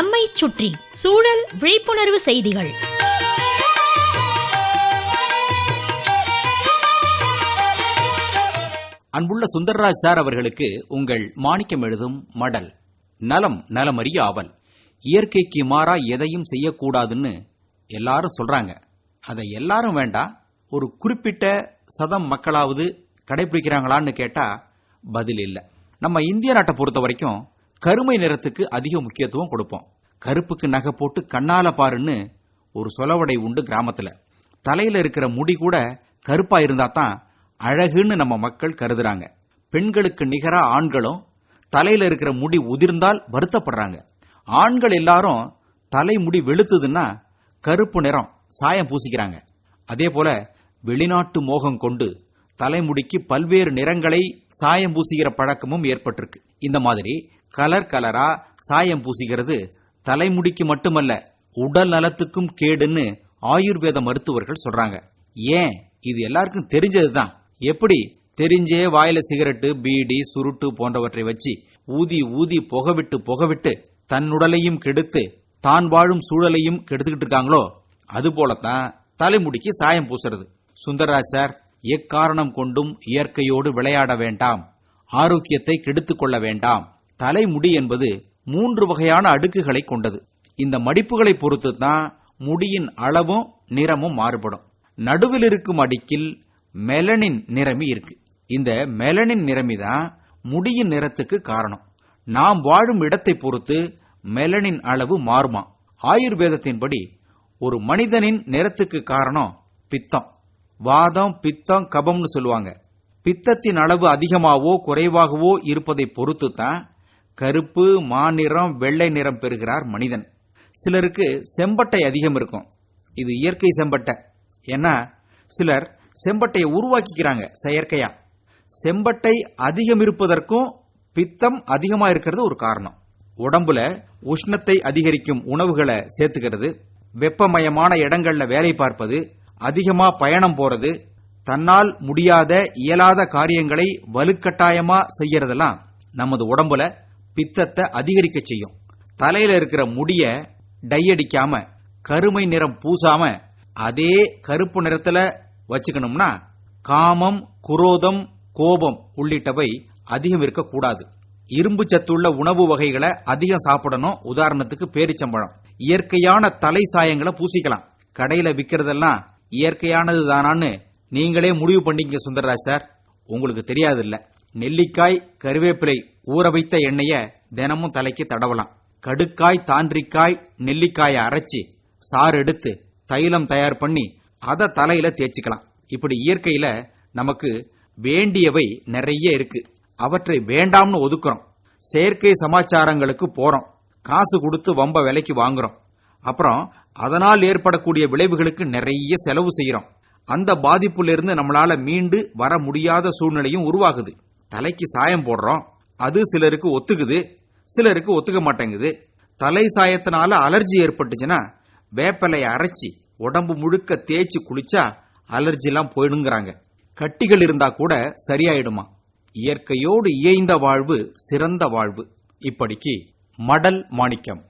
நம்மை சுற்றி சூழல் விழிப்புணர்வு செய்திகள். அன்புள்ள சுந்தர்ராஜ் சார் அவர்களுக்கு உங்கள் மாணிக்கம் எழுதும் மடல். நலம் நலமறிய ஆவல் இயற்கைக்கு மாறா எதையும் செய்யக்கூடாதுன்னு எல்லாரும் சொல்றாங்க. அதை எல்லாரும் வேண்டாம் ஒரு குறிப்பிட்ட சதம் மக்களாவது கடைபிடிக்கிறாங்களான்னு கேட்டா பதில் இல்லை. நம்ம இந்திய நாட்டை பொறுத்த வரைக்கும் கருமை நிறத்துக்கு அதிக முக்கியத்துவம் கொடுப்போம். கருப்புக்கு நகை போட்டு கண்ணால பாருன்னு ஒரு சொலவடை உண்டு கிராமத்துல. தலையில இருக்கிற முடி கூட கருப்பா இருந்தா தான் அழகுன்னு நம்ம மக்கள் கருதுறாங்க. பெண்களுக்கு நிகரா ஆண்களும் தலையில இருக்கிற முடி உதிர்ந்தால் வருத்தப்படுறாங்க. ஆண்கள் எல்லாரும் தலைமுடி வெளுத்துதுன்னா கருப்பு நிறம் சாயம் பூசிக்கிறாங்க. அதே போல வெளிநாட்டு மோகம் கொண்டு தலைமுடிக்கு பல்வேறு நிறங்களை சாயம் பூசுகிற பழக்கமும் ஏற்பட்டிருக்கு. இந்த மாதிரி கலர் கலரா சாயம் பூசுகிறது தலைமுடிக்கு மட்டுமல்ல உடல் நலத்துக்கும் கேடுன்னு ஆயுர்வேத மருத்துவர்கள் சொல்றாங்க. ஏன்? இது எல்லாருக்கும் தெரிஞ்சதுதான். எப்படி? தெரிஞ்சே வாயில சிகரெட்டு பீடி சுருட்டு போன்றவற்றை வச்சு ஊதி ஊதி புகவிட்டு புகவிட்டு தன் உடலையும் கெடுத்து தான் வாழும் சூழலையும் கெடுத்துக்கிட்டு இருக்காங்களோ? அது போலத்தான் தலைமுடிக்கு சாயம் பூசுறது. சுந்தரராஜ் சார் எக்காரணம் கொண்டும் இயற்கையோடு விளையாட வேண்டாம். ஆரோக்கியத்தை கெடுத்துக் கொள்ள வேண்டாம். தலைமுடி என்பது மூன்று வகையான அடுக்குகளை கொண்டது. இந்த மடிப்புகளை பொறுத்து தான் முடியின் அளவும் நிறமும் மாறுபடும். நடுவில் இருக்கும் அடுக்கில் மெலனின் நிறமி இருக்கு. இந்த மெலனின் நிறமி தான் முடியின் நிறத்துக்கு காரணம். நாம் வாழும் இடத்தை பொறுத்து மெலனின் அளவு மாறுமா? ஆயுர்வேதத்தின்படி ஒரு மனிதனின் நிறத்துக்கு காரணம் பித்தம். வாதம் பித்தம் கபம்னு சொல்லுவாங்க. பித்தத்தின் அளவு அதிகமாகவோ குறைவாகவோ இருப்பதை பொறுத்து தான் கருப்பு மாநிறம் வெள்ளை நிறம் பெறுகிறார் மனிதன். சிலருக்கு செம்பட்டை அதிகம் இருக்கும். இது இயற்கை செம்பட்டை. ஏன்னா சிலர் செம்பட்டையை உருவாக்கிக்கிறாங்க செயற்கையா. செம்பட்டை அதிகம் இருப்பதற்கும் பித்தம் அதிகமா இருக்கிறது ஒரு காரணம். உடம்புல உஷ்ணத்தை அதிகரிக்கும் உணவுகளை சேர்த்துக்கிறது. வெப்பமயமான இடங்கள்ல வேலை பார்ப்பது அதிகமா பயணம் போறது தன்னால் முடியாத இயலாத காரியங்களை வலுக்கட்டாயமா செய்யறதெல்லாம் நமது உடம்புல பித்தத்தை அதிகரிக்க செய்யும். தலையில இருக்கிற முடிய டை அடிக்காம கருமை நிறம் பூசாம அதே கருப்பு நிறத்துல வச்சுக்கணும்னா காமம் குரோதம் கோபம் உள்ளிட்டவை அதிகம் இருக்கக்கூடாது. இரும்பு சத்துள்ள உணவு வகைகளை அதிகம் சாப்பிடணும். உதாரணத்துக்கு பேரிச்சம்பழம். இயற்கையான தலை சாயங்களை பூசிக்கலாம். கடையில விக்கிறதெல்லாம் இயற்கையானது தானான்னு நீங்களே முடிவு பண்ணிக்க சுந்தரராஜ் சார். உங்களுக்கு தெரியாது இல்ல நெல்லிக்காய் கருவேப்பிலை ஊற வைத்த எண்ணெய தினமும் தலைக்கு தடவலாம். கடுக்காய் தாண்டிக்காய் நெல்லிக்காயை அரைச்சி சாறு எடுத்து தைலம் தயார் பண்ணி அதை தலையில தேய்ச்சிக்கலாம். இப்படி இயற்கையில நமக்கு வேண்டியவை நிறைய இருக்கு. அவற்றை வேண்டாம்னு ஒதுக்குறோம். செயற்கை சமாச்சாரங்களுக்கு போறோம். காசு கொடுத்து வம்ப விலைக்கு வாங்குறோம். அப்புறம் அதனால் ஏற்படக்கூடிய விளைவுகளுக்கு நிறைய செலவு செய்யறோம். அந்த பாதிப்புலேருந்து நம்மளால மீண்டு வர முடியாத சூழ்நிலையும் உருவாகுது. தலைக்கு சாயம் போடுறோம். அது சிலருக்கு ஒத்துக்குது சிலருக்கு ஒத்துக்க மாட்டேங்குது. தலை சாயத்தினால அலர்ஜி ஏற்பட்டுச்சுன்னா வேப்பலையை அரைச்சி உடம்பு முழுக்க தேய்ச்சி குளிச்சா அலர்ஜிலாம் போயிடுங்கிறாங்க. கட்டிகள் இருந்தா கூட சரியாயிடுமா? இயற்கையோடு இயைந்த வாழ்வு சிறந்த வாழ்வு. இப்படிக்கு மடல் மாணிக்கம்.